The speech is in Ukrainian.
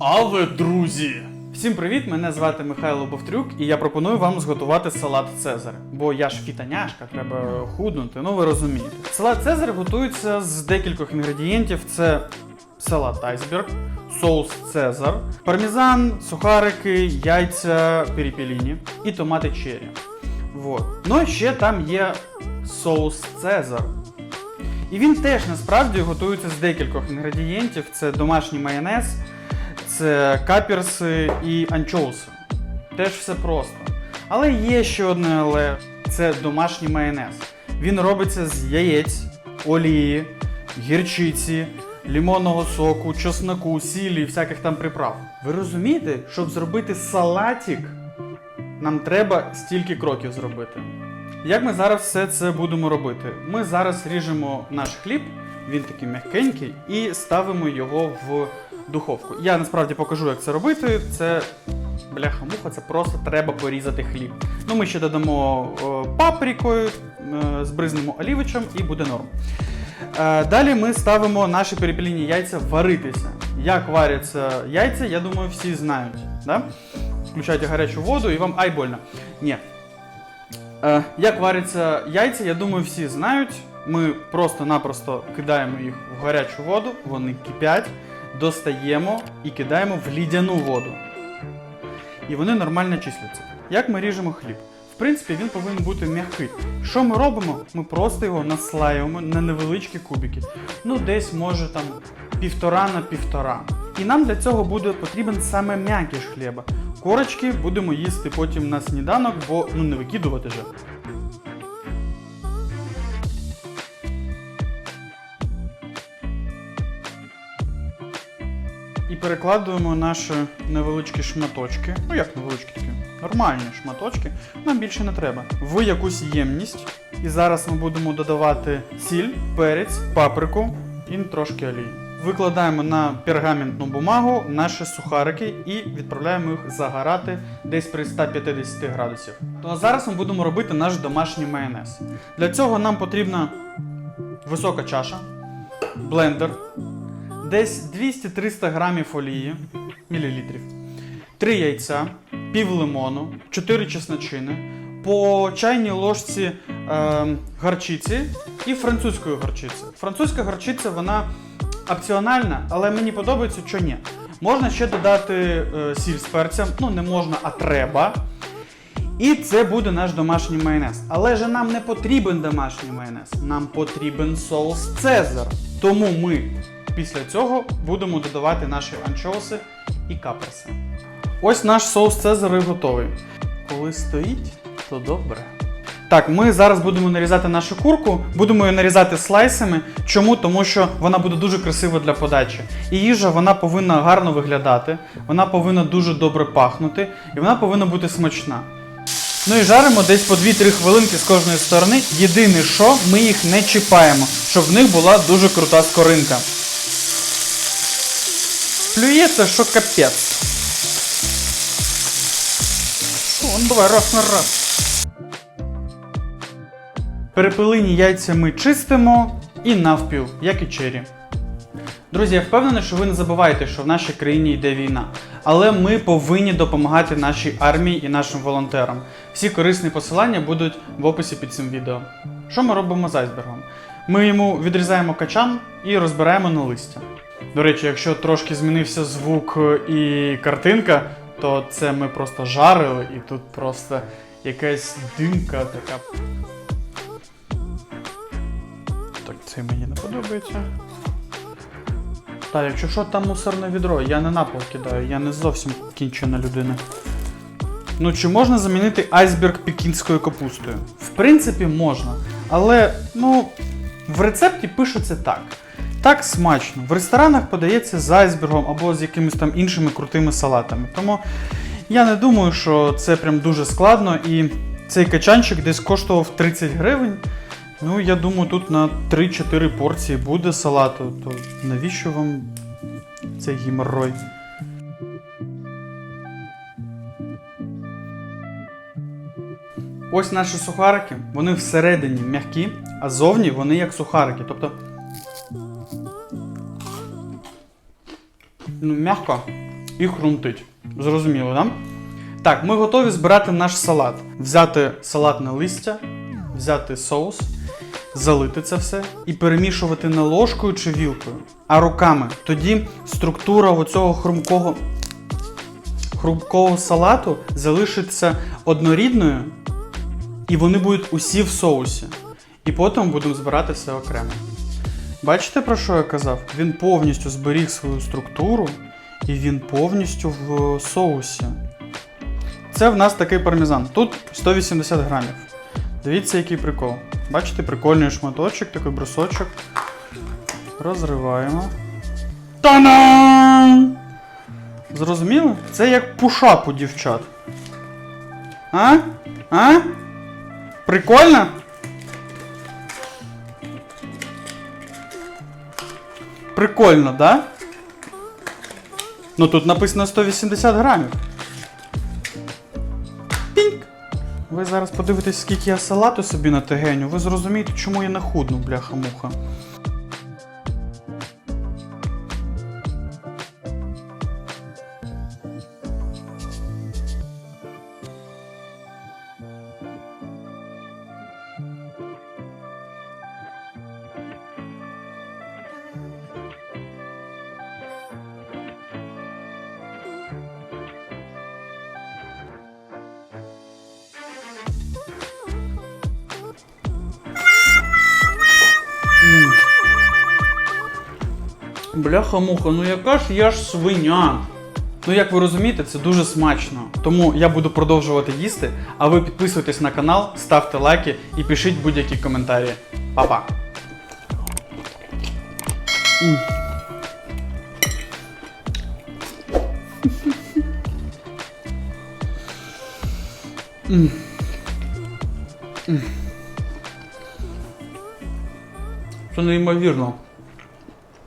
Але друзі! Всім привіт! Мене звати Михайло Бовтрюк, і я пропоную вам зготувати салат Цезар. Бо я ж фітаняшка, треба худнути, ну ви розумієте. Салат Цезар готується з декількох інгредієнтів: це салат айсберг, соус Цезар, пармезан, сухарики, яйця перепеліні і томати черрі. Вот. Ну і ще там є соус Цезар. І він теж насправді готується з декількох інгредієнтів: це домашній майонез, це каперси і анчоуси. Теж все просто. Але є ще одне але це домашній майонез. Він робиться з яєць, олії, гірчиці, лимонного соку, чесноку, сілі і всяких там приправ. Ви розумієте, щоб зробити салатик, нам треба стільки кроків зробити. Як ми зараз все це будемо робити? Ми зараз ріжемо наш хліб, він такий м'якенький, і ставимо його в духовку. Я насправді покажу, як це робити. Це бляха-муха, це просто треба порізати хліб. Ну, ми ще додамо е, паприкою, е, збризнемо олівичем і буде норм. Е, Далі ми ставимо наші перепілені яйця варитися. Як варяться яйця, я думаю, всі знають. Да? Включайте гарячу воду і вам ай больно. Ні, Е, як варяться яйця, я думаю, всі знають. Ми просто-напросто кидаємо їх в гарячу воду, вони кипять, достаємо і кидаємо в лідяну воду. І вони нормально числяться. Як ми ріжемо хліб? В принципі, він повинен бути м'який. Що ми робимо? Ми просто його наслаюємо на невеличкі кубики. Ну, десь може там півтора на півтора. І нам для цього буде потрібен саме м'якіш хліба. Корочки будемо їсти потім на сніданок, бо ну не викидувати же. Перекладуємо наші невеличкі шматочки. Ну як невеличкі такі? Нормальні шматочки. Нам більше не треба. В якусь ємність. І зараз ми будемо додавати сіль, перець, паприку і трошки олії. Викладаємо на пергаментну бумагу наші сухарики і відправляємо їх загорати десь при 150 градусів. Ну а зараз ми будемо робити наш домашній майонез. Для цього нам потрібна висока чаша, блендер, десь 200-300 грамів олії, мілілітрів, 3 яйця, пів лимону, 4 чесночини, по чайній ложці е, гарчиці і французької гарчиці. Французька гарчиця вона опціональна, але мені подобається, що ні. Можна ще додати е, сіль з перцем, ну не можна, а треба. І це буде наш домашній майонез. Але ж нам не потрібен домашній майонез, нам потрібен соус Цезар. Тому ми після цього будемо додавати наші анчоуси і каперси. Ось наш соус Цезар готовий. Коли стоїть, то добре. Так, ми зараз будемо нарізати нашу курку, будемо її нарізати слайсами. Чому? Тому що вона буде дуже красива для подачі. І їжа вона повинна гарно виглядати, вона повинна дуже добре пахнути, і вона повинна бути смачна. Ну і жаримо десь по 2-3 хвилинки з кожної сторони. Єдине, що ми їх не чіпаємо, щоб в них була дуже крута скоринка. Плюється, що капець. О, давай раз на раз. Перепилені яйця ми чистимо і навпіл, як і чері. Друзі, я впевнений, що ви не забуваєте, що в нашій країні йде війна. Але ми повинні допомагати нашій армії і нашим волонтерам. Всі корисні посилання будуть в описі під цим відео. Що ми робимо з айсбергом? Ми йому відрізаємо качан і розбираємо на листя. До речі, якщо трошки змінився звук і картинка, то це ми просто жарили, і тут просто якась димка така. Так, це мені не подобається. Так, якщо що, там мусорне відро, я не на пол кидаю, я не зовсім кінчена людина. Ну, чи можна замінити айсберг пекінською капустою? В принципі, можна. Але, ну, в рецепті пишеться так. Так смачно. В ресторанах подається з айсбергом або з якимись там іншими крутими салатами. Тому я не думаю, що це прям дуже складно. І цей качанчик десь коштував 30 гривень. Ну, я думаю, тут на 3-4 порції буде салату, то навіщо вам цей геморрой? Ось наші сухарики, вони всередині м'які, а зовні вони як сухарики. Тобто. М'яко, і хрумтить. Зрозуміло, да? Так, ми готові збирати наш салат. Взяти салатне листя, взяти соус, залити це все і перемішувати не ложкою чи вілкою, а руками. Тоді структура оцього хрумкого, хрумкого салату залишиться однорідною, і вони будуть усі в соусі. І потім будемо збирати все окремо. Бачите, про що я казав? Він повністю зберіг свою структуру і він повністю в соусі. Це в нас такий пармезан. Тут 180 грамів. Дивіться, який прикол. Бачите, прикольний шматочок, такий брусочок. Розриваємо. Та-дам! Зрозуміли? Це як пушап у дівчат. А? А? Прикольно? Прикольно, да? Ну тут написано 180 грамів. Пінк. Ви зараз подивитесь, скільки я салату собі натегеню, ви зрозумієте, чому я не худну, бляха-муха. Бляха-муха, ну яка ж я ж свиня. Ну, як ви розумієте, це дуже смачно. Тому я буду продовжувати їсти, а ви підписуйтесь на канал, ставте лайки і пишіть будь-які коментарі. Па-па! Це неймовірно.